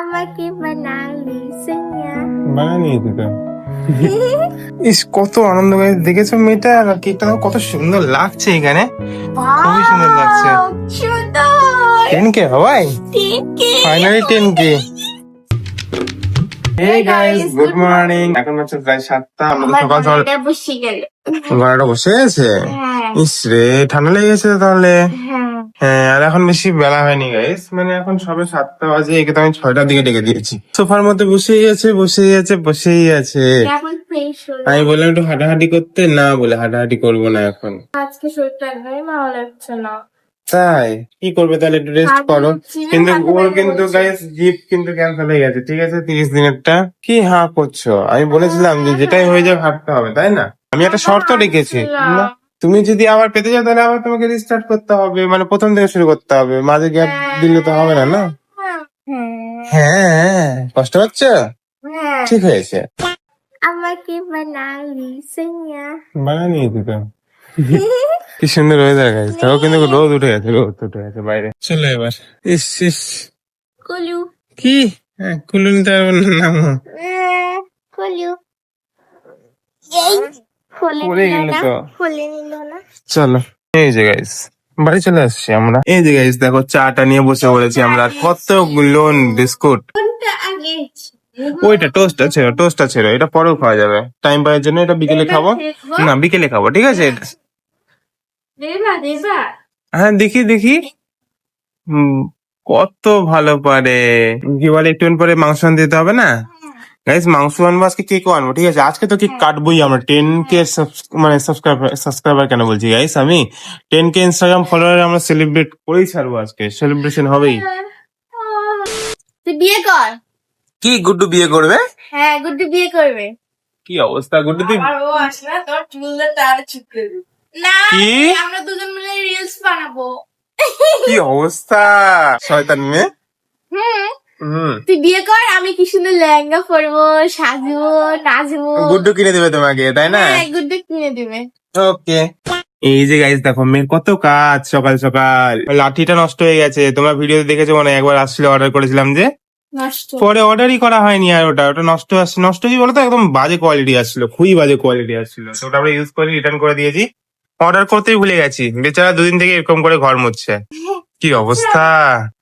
আমাকে বানালি সিনিয়া বানিয়ে দিত ইস কত আনন্দ গাইস দেখেছ মেয়েটা? আর কেকটা কত সুন্দর লাগছে এখানে। খুবই সুন্দর লাগছে। টেন কে হওয়াই। Finally ten K hey guys good morning এখন হচ্ছে প্রায় সাতটা সকাল সকাল বসে গেল। গলাটা বসে গেছে? হ্যাঁ। ইস রে ঠান্ডা লেগে গেছে তাহলে। হ্যাঁ। হ্যাঁ আর এখন বেশি বেলা হয়নি গাইস মানে এখন সবে সাতটা বাজে একে তো আমি ছয়টার দিকে ডেকে দিয়েছি। সোফার মধ্যে বসেই আছে বসেই আছে বসেই আছে। কেমন ফ্রেশ হলো। আমি বললাম একটু হাঁটাহাঁটি করতে না বলে হাঁটাহাঁটি করব না এখন। আজকে শরীরটা একদমই ভালো লাগছে না। তাই? কি করবে তাহলে? একটু রেস্ট করো। কিন্তু ওর কিন্তু গাইস জিপ কিন্তু ক্যান্সেল হয়ে গেছে ঠিক আছে? তিরিশ দিনেরটা। কি হা করছ? আমি বলেছিলাম যে যেটাই হয়ে যাবে হাঁটতে হবে তাই না? আমি একটা শর্ত রেখেছি। না, তুমি যদি আবার পেতে যাও তাহলে আবার তোমাকে রিস্টার্ট করতে হবে। মানে প্রথম থেকে শুরু করতে হবে। মাঝে গ্যাপ দিলে তো হবে না না? হ্যাঁ হ্যাঁ কষ্ট হচ্ছে হ্যাঁ ঠিক হয়েছে। আমাকে বানালি সিনিয়া। বানিয়ে দিত কি সুন্দর ওয়েদার গাইস তাও কিন্তু রোদ উঠে গেছে রোদ উঠে গেছে বাইরে। চলো এবার। ইস ইস। কলু। কি? হ্যাঁ কুলুন তার নাম কলু। খুলে গেল তো। চলো এই যে গাইস বাড়ি চলে আসছি আমরা। এই যে গাইস দেখো চাটা নিয়ে বসে পড়েছি আমরা। আর কতগুলো বিস্কুট। ওইটা টোস্টটা ছিল টোস্টটা ছিল এটা পরেও খাওয়া যাবে। টাইম পাওয়ার জন্য এটা বিকেলে খাব? না বিকেলে খাব ঠিক আছে? হ্যাঁ দেখি দেখি। হুম, কত ভালো পারে। কি বলে একটু পরে মাংস দিতে হবে না? গাইস মাংস আনব আজকে কেক আনব ঠিক আছে আজকে তো কেক কাটবোই আমরা। টেন কে মানে সাবস্ক্রাইবার সাবস্ক্রাইবার কেন বলছি গাইস আমি? টেন কে ইনস্টাগ্রাম ফলোয়ার আমরা সেলিব্রেট করেই ছাড়বো আজকে। সেলিব্রেশন হবেই। তুই বিয়ে কর। কি গুড্ডু বিয়ে করবে? হ্যাঁ গুড্ডু বিয়ে করবে। কি অবস্থা গুড্ডু তুই? আর ও আসে না তোর চুলটা তার ছুটে না কি? আমরা দুজন মিলে রিলস বানাবো। কি অবস্থা? শয়তান মেয়ে? হুম। তুই বিয়ে কর আমি কি সুন্দর লেহেঙ্গা পরবো সাজবো নাচবো। গুড্ডু কিনে দেবে তোমাকে তাই না? হ্যাঁ গুড্ডু কিনে দিবে। ওকে। এই যে গাইস দেখো মেয়ের কত কাজ সকাল সকাল। লাঠিটা নষ্ট হয়ে গেছে তোমরা ভিডিওতে দেখেছ মনে হয় একবার আসলে অর্ডার করেছিলাম যে। পরে অর্ডারই করা হয়নি আর ওটা ওটা নষ্ট আসছে নষ্ট কি বলতো একদম বাজে কোয়ালিটি আসছিল খুবই বাজে কোয়ালিটি আসছিল। তো ওটা আমরা ইউজ করে রিটার্ন করে দিয়েছি। অর্ডার করতেই ভুলে গেছি বেচারা দুদিন থেকে এরকম করে ঘর মুছছে। কি অবস্থা?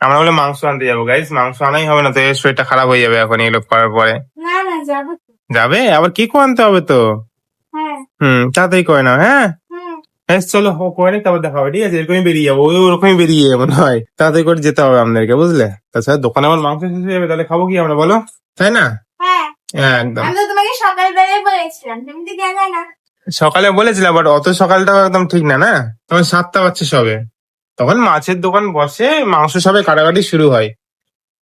আমরা বলে মাংস আনতে যাব গাইস মাংস আনাই হবে না তো এর শরীরটা খারাপ হয়ে যাবে এখন এগুলো করার পরে। না না যাব যাবে? আবার কেকও আনতে হবে তো? হ্যাঁ। হুম তাড়াতাড়ি করে নাও হ্যাঁ? হ্যাঁ চলো ও করে তারপর দেখা হবে ঠিক আছে? এরকমই বেরিয়ে যাব ওই ওরকমই বেরিয়ে যাব মনে হয়। তাড়াতাড়ি করে যেতে হবে আমাদেরকে বুঝলে? তাছাড়া দোকানে আমার মাংস শেষ হয়ে যাবে তাহলে খাব কি আমরা বলো? তাই না? হ্যাঁ। হ্যাঁ একদম। আমি তো তোমাকে সকালবেলায় বলেছিলাম তুমি তো গেলে না। সকালে বলেছিলাম বাট অত সকালটাও একদম ঠিক না না? তখন সাতটা বাজছে সবে। তখন মাছের দোকান বসে মাংস সবে কাটাকাটি শুরু হয়।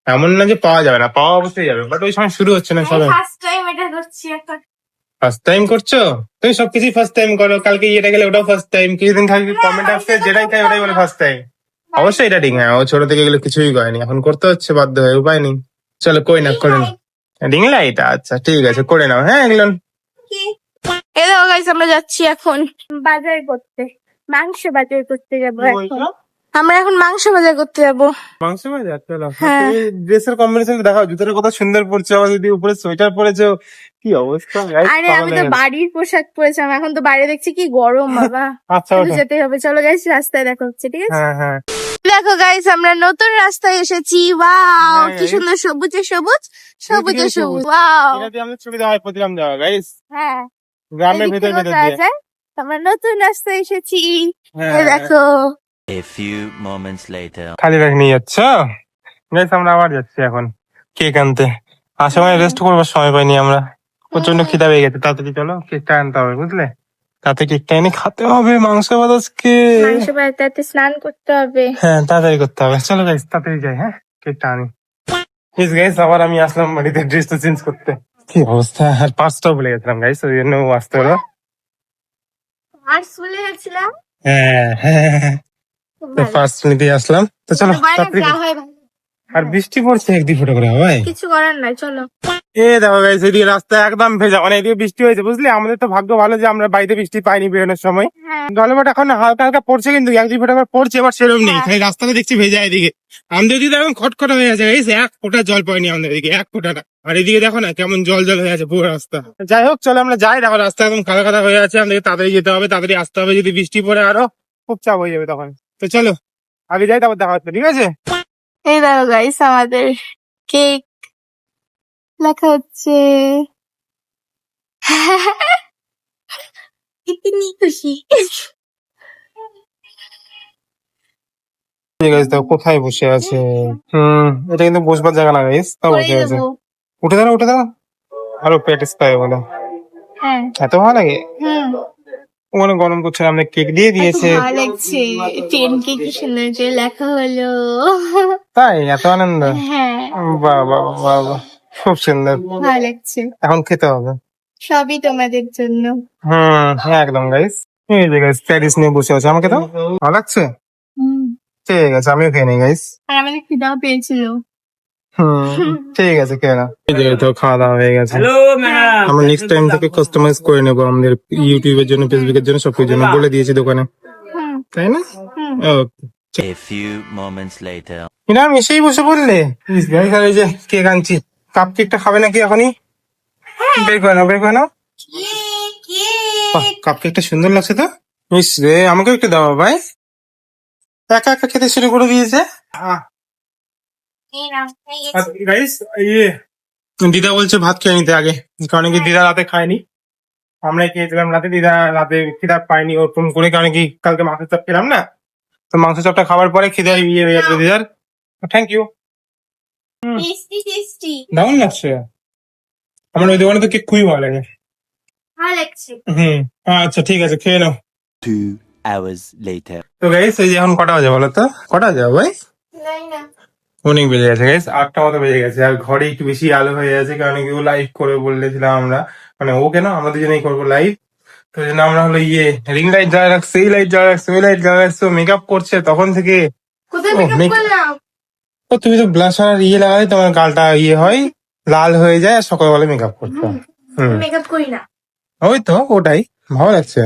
এমন না যে পাওয়া যাবে না পাওয়া অবশ্যই যাবে বাট ওই সময় শুরু হচ্ছে না সবাই ফার্স্ট টাইম এটা করছি ফার্স্ট টাইম করছ? তুমি সবকিছু ফার্স্ট টাইম করো কালকে ইয়েটা গেলে ওটাও ফার্স্ট টাইম কিছুদিন থাকবে কমেন্ট আসছে যেটাই খাই ওটাই বলে ফার্স্ট টাইম অবশ্যই এটা ঠিক হ্যাঁ ও ছোট থেকে এগুলো কিছুই করেনি এখন করতে হচ্ছে বাধ্য হয়ে উপায় নেই। চলো কই না করে নাও। রিং লাইট আচ্ছা ঠিক আছে করে নাও হ্যাঁ এগুলো দেখো গাইস আমরা যাচ্ছি এখন। বাজার করতে মাংস বাজার করতে যাব এখন। আমরা এখন মাংস বাজার করতে যাব। মাংস বাজার চলো হ্যাঁ। তুমি ড্রেসের কম্বিনেশন দেখাও। জুতোটা কত সুন্দর পড়ছো আবার যদি উপরে সোয়েটার পরেছো কি অবস্থা? আরে আমি তো বাড়ির পোশাক পরেছিলাম এখন তো বাইরে দেখছি কি গরম বাবা। আচ্ছা চলো যেতে হবে। চলো গাইস রাস্তায় দেখা হচ্ছে ঠিক আছে? হ্যাঁ হ্যাঁ। দেখো গাইস আমরা নতুন রাস্তায় এসেছি। ওয়াও হ্যাঁ, কি সুন্দর সবুজে সবুজ সবুজে সবুজ। ওয়াও এটা দিয়ে আমাদের সুবিধা হয় প্রতিরাম যাওয়া গাইস হ্যাঁ। গ্রামের ভেতর ভেতর দিয়ে। আমরা নতুন রাস্তায় এসেছি। হ্যাঁ, দেখো। A few moments later. খালি ব্যাগ নিয়ে যাচ্ছ? গাইস আমরা আবার যাচ্ছি এখন। কেক আনতে। সময় রেস্ট করবার সময় পাইনি আমরা। প্রচণ্ড খিদা পেয়ে গেছে। তাড়াতাড়ি চলো কেকটা আনতে হবে বুঝলে? তাতে কেকটা এনে খেতে হবে মাংস বাতাসকে মাংস বাড়িতে স্নান করতে হবে। হ্যাঁ তাড়াতাড়ি করতে হবে। চলো গাইস তাড়াতাড়ি যাই হ্যাঁ? কেকটা আনি। প্লিজ গাইস আবার আমি আসলাম বাড়িতে ড্রেসটা চেঞ্জ করতে। কি অবস্থা? আর পাঁচটাও ভুলে গেছিলাম গাইস ওই জন্য আসতে হলো। আর স্কুলে গেছিলাম? হ্যাঁ হ্যাঁ। ফার্স্ট নিতে আসলাম। তো চলো তাড়াতাড়ি যা হয় ভালো। আর বৃষ্টি পড়ছে এক দুই ফোটা করে ভাই কিছু করার নাই চলো। এ দেখো গাইস এদিকে রাস্তা একদম ভেজা। মানে এদিকে বৃষ্টি হয়েছে বুঝলি? আমাদের তো ভাগ্য ভালো যে আমরা বাড়িতে বৃষ্টি পাইনি বেরোনোর সময়। হ্যাঁ। জলবাট এখন হালকা হালকা পড়ছে কিন্তু এক দুই ফোটা পড়ছে এবার সেরকম নেই। খালি রাস্তাটা দেখছি ভেজা এদিকে। আমাদের দিকে এখন খটখটা হয়ে আছে গাইস এক ফোঁটা জল পড়েনি আমাদের এদিকে এক ফোঁটা আর এদিকে দেখো না কেমন জল জল হয়ে আছে পুরো রাস্তা। যাই হোক চলো আমরা যাই। দেখো রাস্তা একদম কাদা কাদা হয়ে আছে আমাদেরকে তাড়াতাড়ি যেতে হবে তাড়াতাড়ি আসতে হবে যদি বৃষ্টি পড়ে আরও। খুব চাপ হয়ে যাবে তখন। তো চলো আমি যাই তারপর দেখা হচ্ছে ঠিক আছে? এই দেখো গাইস আমাদের কেক লেখা হচ্ছে খুশি। কোথায় বসে আছে? হুম এটা কিন্তু বসবার জায়গা না গাইস তা বসে আছে। উঠে দাঁড়া উঠে দাঁড়া আরও পেটিস পাই বলে হ্যাঁ। এত ভালো লাগে। ওখানে গরম করছে আমাদের কেক দিয়ে দিয়েছে। ভালো লাগছে। টেন কি সুন্দর করে লেখা হলো। তাই? এত আনন্দ? হ্যাঁ। বাহ বাহ বাহ বাহ খুব সুন্দর। ভালো লাগছে। এখন খেতে হবে। সবই তোমাদের জন্য। হুম হ্যাঁ একদম গাইস এই যে গাইস প্যারিস নিয়ে বসে আছে। আমাকে তো ভালো লাগছে? হুম। ঠিক আছে আমিও খেয়ে নিই গাইস আর আমাদের খিদাও পেয়েছিল। ঠিক আছে খেয়ে নাও তো খাওয়া দাওয়া হয়ে গেছে। আমরা নেক্সট টাইম থেকে কাস্টমাইজ করে নেব আমাদের ইউটিউবের জন্য ফেসবুকের জন্য সবকিছুর জন্য। বলে দিয়েছি দোকানে। তাই না? ওকে A few moments later. কিনা মিশেই বসে পড়লে? গাইস এই যে কেক আনছি। কাপ কেকটা খাবে নাকি এখনই? বের করে নাও বের করে নাও। কাপ কেকটা সুন্দর লাগছে তো। ইস রে আমাকে একটু দাও ভাই। একা একা খেতে শুরু করে দিয়েছে। দিদা বলছে ভাত খেয়ে নিতে আগে কারণ কি দিদা রাতে খায়নি আমরাই খেয়েছিলাম রাতে দিদা রাতে খিদা পাইনি ওরকম করে কারণ কি কালকে মাংস চাপ খেলাম না তো মাংস চাপটা খাবার পরে খিদে ইয়ে হয়ে যাবে দিদার থ্যাংক ইউ দারুণ লাগছে আমার ওই দোকানে তো কেক খুবই ভালো লাগে হুম আচ্ছা ঠিক আছে খেয়ে নাও Two hours later. তো গাইস এই যে এখন কটা বাজে বলো তো কটা যাবে ভাই না অনেক বেজে গেছে গাইস আটটা মতো বেজে গেছে। আর ঘরে একটু বেশি আলো হয়ে গেছে কারণ কি ও লাইভ করে বলেছিলাম আমরা। মানে ও কেন? আমরা দুজনেই করব লাইভ তো ওই জন্য আমরা হলো ইয়ে রিং লাইট জ্বালা রাখছে এই লাইট জ্বালা রাখছে ওই লাইট জ্বালা রাখছে মেকআপ করছে তখন থেকে। ও, তুমি তো ব্লাশার আর ইয়ে লাগালে তোমার গালটা ইয়ে হয় লাল হয়ে যায় আর সকালবেলা মেকআপ করতে হয়। হুম। মেকআপ করি না। ওই তো ওটাই। ভালো লাগছে।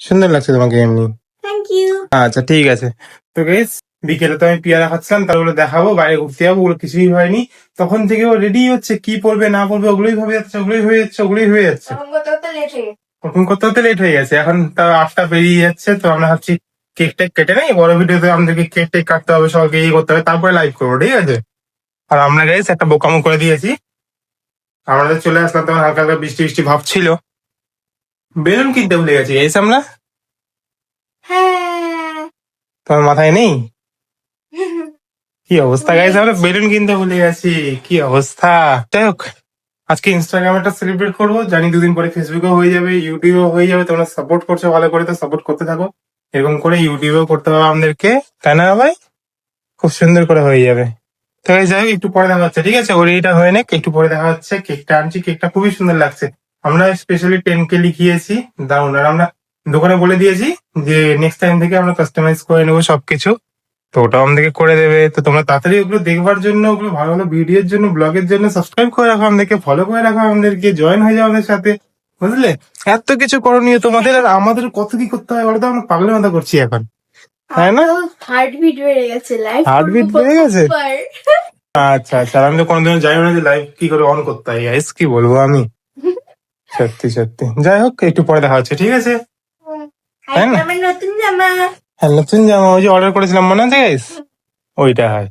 সুন্দর লাগছে তোমাকে এমনি। থ্যাংক ইউ আচ্ছা ঠিক আছে। তো গেস বিকেলে তো আমি পেয়ারা খাচ্ছিলাম তারগুলো দেখাবো বাইরে ঘুরতে যাব ওগুলো কিছুই হয়নি। তখন থেকে ও রেডি হচ্ছে কি পড়বে না পড়বে ওগুলোই ভাবে যাচ্ছে ওগুলোই হয়ে যাচ্ছে ওগুলোই হয়ে যাচ্ছে। গেছে। করতে করতে লেট হয়ে গেছে এখন তা আটটা বেরিয়ে যাচ্ছে তো আমরা ভাবছি কেক টেক কেটে নেই বড় ভিডিওতে আমাদেরকে কেক টেক কাটতে হবে সবাইকে ইয়ে করতে হবে তারপরে লাইভ করব ঠিক আছে? আর আমরা গেস একটা বোকামো করে দিয়েছি। আমাদের চলে আসলাম তখন হালকা হালকা বৃষ্টি বৃষ্টি ভাব ছিল। বেলুন কিনতে ভুলে গেছি এসে আমরা হ্যাঁ। তোমার মাথায় নেই? কি অবস্থা গাইজ আমরা বেলুন কিনতে ভুলে গেছি। কি অবস্থা? যাই হোক, আজকে ইনস্টাগ্রাম একটা সেলিব্রেট করব। জানি দুদিন পরে ফেসবুকেও হয়ে যাবে ইউটিউবেও হয়ে যাবে। তোমরা সাপোর্ট করছ ভালো করে, তো সাপোর্ট করতে থাকো। এরকম করে ইউটিউবেও করতে হবে আমাদেরকে, তাই না ভাই? খুব সুন্দর করে হয়ে যাবে। তো যাই হোক, একটু পরে দেখা হচ্ছে, ঠিক আছে? ওর এটা হয়ে নেক একটু পরে দেখা হচ্ছে। কেকটা আনছি, কেকটা খুবই সুন্দর লাগছে। আমরা স্পেশালি টেন কে লিখিয়েছি দারুণ আর আমরা দোকানে বলে দিয়েছি যে নেক্সট টাইম থেকে আমরা কাস্টমাইজ করে নেব সবকিছু। তো ওটাও আমাদেরকে করে দেবে। তো তোমরা তাড়াতাড়ি ওগুলো দেখবার জন্য ওগুলো ভালো ভালো ভিডিওর জন্য ব্লগের জন্য সাবস্ক্রাইব করে রাখো আমাদেরকে ফলো করে রাখো আমাদেরকে জয়েন হয়ে যাও আমাদের সাথে। বুঝলে? এত কিছু করণীয় তোমাদের আর আমাদের কত কি করতে হয় তো আমরা পাগলের মতো করছি এখন। তাই না? হার্ট বিট বেড়ে গেছে লাইফ Heartbeat বেড়ে গেছে? আচ্ছা আচ্ছা আমি তো কোনোদিনও জানি না যে লাইভ কি করে অন করতে হয় গাইস কি বলব আমি? সত্যি সত্যি। যাই হোক একটু পরে দেখা হচ্ছে ঠিক আছে? তাই না? আমার নতুন জামা। হ্যাঁ নতুন জামা ওই যে অর্ডার করেছিলাম মনে আছে গাইস ওইটা হয়।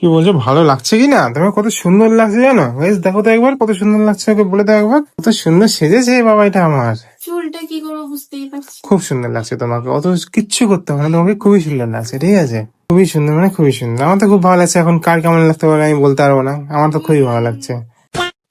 কি বলছো ভালো লাগছে কি না? তোমার কত সুন্দর লাগছে জানো? গাইস দেখো তো একবার কত সুন্দর লাগছে ওকে বলে দাও একবার। কত সুন্দর সেজেছে বাবা এটা আমার। চুলটা কি করব বুঝতেই পারছি খুব সুন্দর লাগছে তোমাকে অত কিচ্ছু করতে হবে না তোমাকে খুবই সুন্দর লাগছে ঠিক আছে? খুবই সুন্দর মানে খুবই সুন্দর। আমার তো খুব ভালো লাগছে এখন কার কেমন লাগতে পারে আমি বলতে পারব না আমার তো খুবই ভালো লাগছে।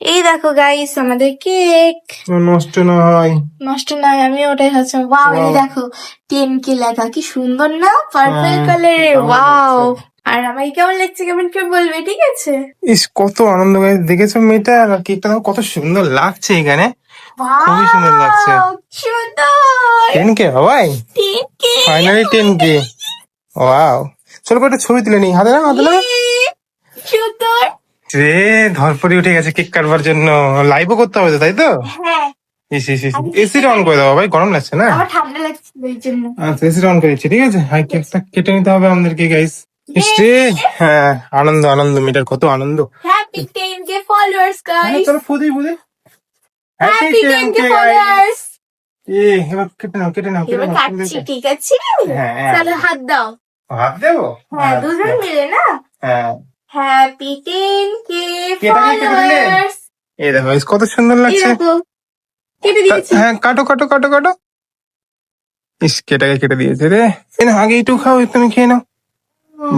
এই দেখো গাইস আমাদের কেক নষ্ট না হয়। নষ্ট নয় আমি ওটাই ভাবছি ওয়াও এই দেখো টেন কে লেখা কি সুন্দর না? পার্পল হ্যাঁ, কালারের ওয়াও আর আমাকে কেমন লাগছে কেমন করে বলবে ঠিক আছে? ইস কত আনন্দ গাইস দেখেছ মেয়েটা? আর কেকটা কত সুন্দর লাগছে এখানে। খুবই সুন্দর লাগছে। Ten K K. Finally ten K. Wow চলো একটা ছবি তুলে নি হাতে না হাতে না সুন্দর। রে ধরপড়ি উঠে গেছে কেক কাটবার জন্য। লাইভও করতে হবে তো তাই তো? হ্যাঁ। এসিটা অন করে দাও ভাই গরম লাগছে না? আচ্ছা এসিটা অন করেছি ঠিক আছে? হাই কেকটা কেটে নিতে হবে আমাদেরকে গাইস হ্যাঁ আনন্দ আনন্দ মিটার কত আনন্দ। Happy ten K followers guys চলো ফুদি ফুদি হ্যাপি টেন কে ফলোয়ার্স এ এবার কেটে নাও কেটে নাও কেটে নাও ঠিক আছে? হ্যাঁ, হ্যাঁ। চলো হাত দাও। হাত দেবো? হ্যাঁ দুজন মিলে না? হ্যাঁ। Happy ten K? ফলোয়ার্স এই দেখো কত সুন্দর লাগছে। কেটে দিয়েছি। হ্যাঁ কাটো কাটো কাটো কাটো। ইস কেটাকে কেটে দিয়েছে রে। আগে একটু খাও তুমি খেয়ে নাও।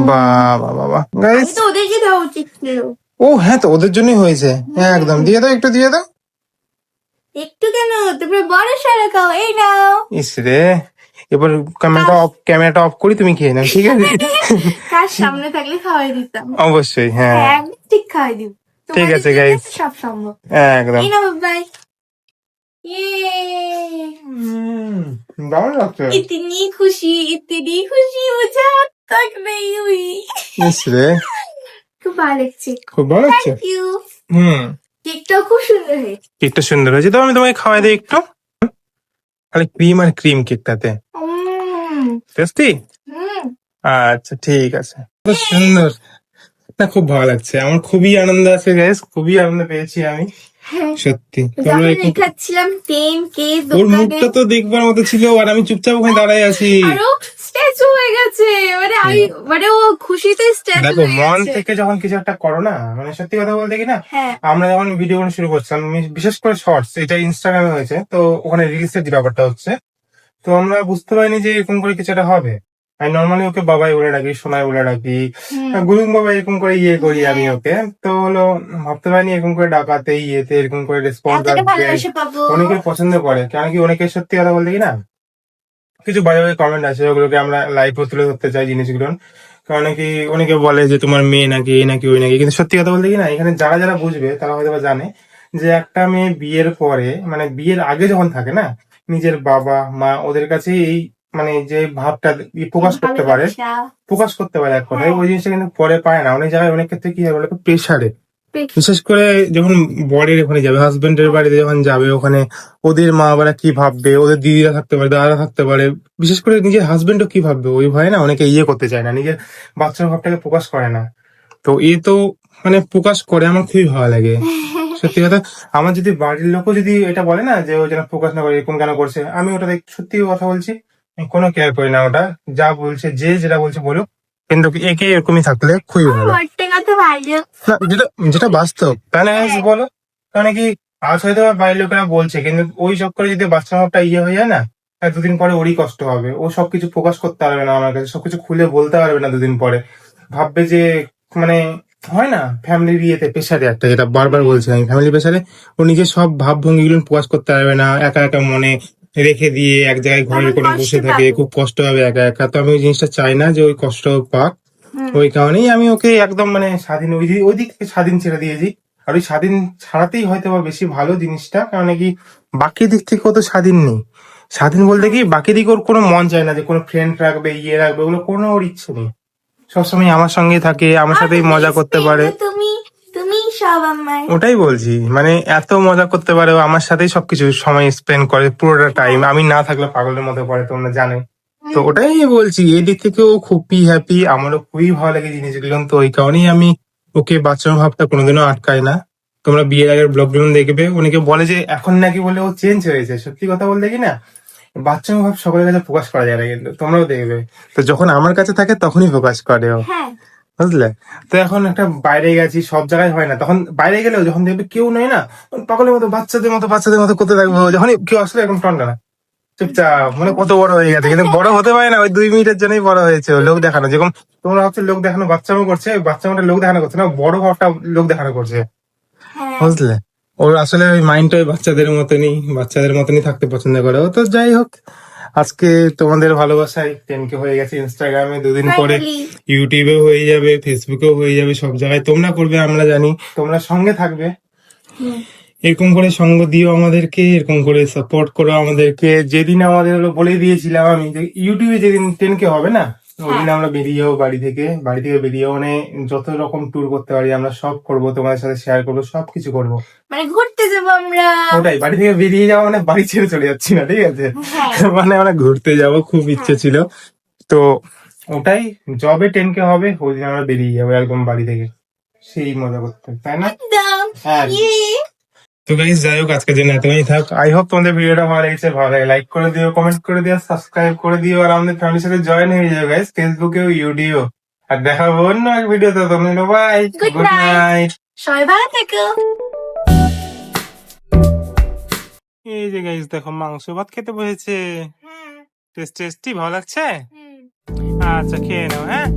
বাবা বাবা। গাইস তো ওদেরকে দেওয়া উচিত ছিল। ও হ্যাঁ তো ওদের জন্যই হয়েছে। হ্যাঁ একদম। দিয়ে দাও একটু দিয়ে দাও। একটু কেন? তোমরা বড় সারা খাও এই নাও। ইস রে। এবার ক্যামেরাটা অফ ক্যামেরাটা অফ করি তুমি খেয়ে নাও ঠিক আছে? কার সামনে থাকলে খাওয়াই দিতাম। অবশ্যই হ্যাঁ।, হ্যাঁ ঠিক খাওয়াই দিব। ঠিক আছে গাইস সব সম্ভব। একদম। ইনো বাই ইয়ে। খুশি খুশি খুব সুন্দর হয়েছে। সুন্দর হয়েছে তো আমি তোমাকে খাওয়াই দিই একটু। খালি ক্রিম আর ক্রিম কেকটাতে টেস্টি আচ্ছা ঠিক আছে। খুব সুন্দর। না খুব ভালো লাগছে। আমার খুবই আনন্দ আছে গাইস খুবই আনন্দ পেয়েছি আমি। হ্যাঁ। সত্যি। ওর মুখটা তো দেখবার মতো ছিল আর আমি চুপচাপ ওখানে দাঁড়াই আছি। স্ট্যাচু হয়ে গেছে। মানে আমি মানে ও খুশিতে স্ট্যাচু দেখো মন থেকে যখন কিছু একটা করো না মানে সত্যি কথা বলতে কি না হ্যাঁ। আমরা যখন ভিডিও বানানো শুরু করছিলাম বিশেষ করে শর্টস এটা ইনস্টাগ্রামে হয়েছে তো ওখানে রিলসের যে ব্যাপারটা হচ্ছে তো আমরা বুঝতে পারিনি যে এরকম করে কিছু একটা হবে। আমি নর্মালি ওকে বাবাই বলে ডাকি সোনাই বলে ডাকি। গুরুং বাবা এরকম করে ইয়ে করি আমি ওকে তো হলো ভাবতে পারিনি এরকম করে ডাকাতে ইয়েতে এরকম করে রেসপন্স অনেকে পছন্দ করে কেন কি অনেকে সত্যি কথা বলতে কি না কিছু বাজে বাজে কমেন্ট আছে ওগুলোকে আমরা লাইভে তুলে ধরতে চাই জিনিসগুলো কারণ কি অনেকে বলে যে তোমার মেয়ে নাকি এই নাকি ওই নাকি কিন্তু সত্যি কথা বলতে কি না এখানে যারা যারা বুঝবে তারা হয়তো বা জানে যে একটা মেয়ে বিয়ের পরে মানে বিয়ের আগে যখন থাকে না নিজের বাবা মা ওদের কাছে এই মানে যে ভাবটা প্রকাশ করতে পারে প্রকাশ করতে পারে এক কথায় হ্যাঁ। ওই জিনিসটা কিন্তু পরে পায় না অনেক জায়গায় অনেক ক্ষেত্রে কি হয় বলে প্রেশারে. বিশেষ করে যখন বরের ওখানে যাবে হাজবেন্ডের বাড়িতে যখন যাবে ওখানে ওদের মা বাবারা কি ভাববে ওদের দিদিরা থাকতে পারে দাদারা থাকতে পারে বিশেষ করে নিজের হাজবেন্ডও কি ভাববে? ওই ভয়ে না অনেকে ইয়ে করতে চায় না নিজের বাচ্চার ভাবটাকে প্রকাশ করে না। তো এ তো মানে প্রকাশ করে আমার খুবই ভালো লাগে। সত্যি কথা আমার যদি বাড়ির লোকও যদি এটা বলে না যে ও যেন প্রকাশ না করে এরকম কেন করছে? আমি ওটা দেখ- সত্যি কথা বলছি কোনো কেয়ার করি না ওটা। যা বলছে যে যেটা বলছে বলুক কিন্তু একে এরকমই থাকলে খুবই ভালো। না যেটা যেটা বাস্তব। তাই না guys বলো? কারণ কি আজ হয়তো বা বাইরের লোকেরা বলছে কিন্তু ওই চক্করে যদি বাচ্চা ভাবটা ইয়ে হয়ে যায় না দুদিন পরে ওরই কষ্ট হবে। ও সবকিছু প্রকাশ করতে পারবে না আমার কাছে সবকিছু খুলে বলতে পারবে না দুদিন পরে। ভাববে যে মানে হয় না ফ্যামিলির ইয়েতে পেশারে একটা যেটা বারবার বলছি আমি ফ্যামিলি পেশারে ও নিজের সব ভাব ভঙ্গিগুলো প্রকাশ করতে পারবে না একা একা মনে রেখে দিয়ে এক জায়গায় ঘরের কোনো বসে থাকে খুব কষ্ট হবে একা একা। তো আমি ওই জিনিসটা চাই না যে ওই কষ্ট পাক। ওই কারণেই আমি ওকে একদম মানে স্বাধীন ওই ওই দিক থেকে স্বাধীন ছেড়ে দিয়েছি। আর ওই স্বাধীন ছাড়াতেই হয়তো বা বেশি ভালো জিনিসটা কারণ কি বাকি দিক থেকে ও তো স্বাধীন নেই। স্বাধীন বলতে কি বাকি দিকে ওর কোনো মন চায় না যে কোনো ফ্রেন্ড রাখবে ইয়ে রাখবে ওগুলো কোনো ওর ইচ্ছে নেই। সবসময় আমার সঙ্গে থাকে আমার সাথেই মজা করতে পারে। তুমি সব আমার। ওটাই বলছি মানে এত মজা করতে পারে ও আমার সাথেই সবকিছু সময় স্পেন্ড করে পুরোটা টাইম আমি না থাকলে পাগলের মধ্যে পড়ে তোমরা জানো তো ওটাই বলছি এই দিক থেকেও খুবই হ্যাপি আমারও খুবই ভালো লাগে জিনিসগুলো। তো ওই কারণেই আমি ওকে বাচ্চার ভাবটা কোনোদিনও আটকাই না। তোমরা বিয়ের আগের ব্লগগুলো দেখবে অনেকে বলে যে এখন নাকি বলে ও চেঞ্জ হয়েছে সত্যি কথা বলতে কি না? বাচ্চার ভাব সকলের কাছে প্রকাশ করা যায় না কিন্তু তোমরাও দেখবে। তো যখন আমার কাছে থাকে তখনই প্রকাশ করে ও। হ্যাঁ। বুঝলে? তো এখন একটা বাইরে গেছি সব জায়গায় হয় না। তখন বাইরে গেলেও যখন দেখবে কেউ নয় না তখন পাগলের মতো বাচ্চাদের মতো বাচ্চাদের মতো করতে থাকব। যখন কেউ আসলে এখন টন্ডা না। চুপচাপ মানে কত বড় হয়ে গেছে। কিন্তু বড় হতে পারে না ওই দুই মিনিটের জন্যই বড় হয়েছে লোক দেখানো। যেরকম তোমরা ভাবছ লোক দেখানো বাচ্চামো করছে ওই বাচ্চামোটা লোক দেখানো করছে না বড় ভাবটা লোক দেখানো করছে। হ্যাঁ। বুঝলে? ওর আসলে ওই মাইন্ডটা ওই বাচ্চাদের মতনই বাচ্চাদের মতনই থাকতে পছন্দ করে ও। তো যাই হোক আজকে তোমাদের ভালোবাসায় টেনকে হয়ে গেছে ইনস্টাগ্রামে দুদিন পরে ইউটিউবে ইউটিউবেও হয়ে যাবে ফেসবুকেও হয়ে যাবে সব জায়গায়। তোমরা করবে আমরা জানি। তোমরা সঙ্গে থাকবে। এরকম করে সঙ্গ দিও আমাদেরকে এরকম করে সাপোর্ট করো আমাদেরকে। যেদিন আমাদের হলো বলে দিয়েছিলাম আমি যে ইউটিউবে যেদিন টেনকে হবে না? ওই দিন আমরা বেরিয়ে যাব বাড়ি থেকে বাড়ি থেকে বেরিয়ে মানে যত রকম ট্যুর করতে পারি আমরা সব করব তোমাদের সাথে শেয়ার করব সবকিছু করব। মানে ঘুরতে যাব আমরা। ওটাই বাড়ি থেকে বেরিয়ে যাওয়া মানে বাড়ি ছেড়ে চলে যাচ্ছি না ঠিক আছে? হ্যাঁ। মানে আমরা ঘুরতে যাব খুব ইচ্ছে ছিল। তো ওটাই জবে টেন কে হবে ওই দিন আমরা বেরিয়ে যাব একদম বাড়ি থেকে। সেই মজা করতে তাই না? হ্যাঁ। ইয়ে। তো গাইস যাই হোক আজকের জন্য এতই থাক। আই হোপ তোমাদের ভিডিওটা ভালো লেগেছে ভালো লাগে। লাইক করে দিও কমেন্ট করে দিও সাবস্ক্রাইব করে দিও। আর আমাদের ফ্যামিলির সাথে জয়েন হয়ে যাও গাইস ফেসবুকেও ইউটিউব আর দেখা হবে অন্য এক ভিডিওতে তোমরা বাই গুড. নাইট সবাই ভালো থেকো। এই যে গাইস দেখো মাংস ভাত খেতে বসেছে। টেস্ট টেস্টি ভালো লাগছে? আচ্ছা খেয়ে নাও হ্যাঁ?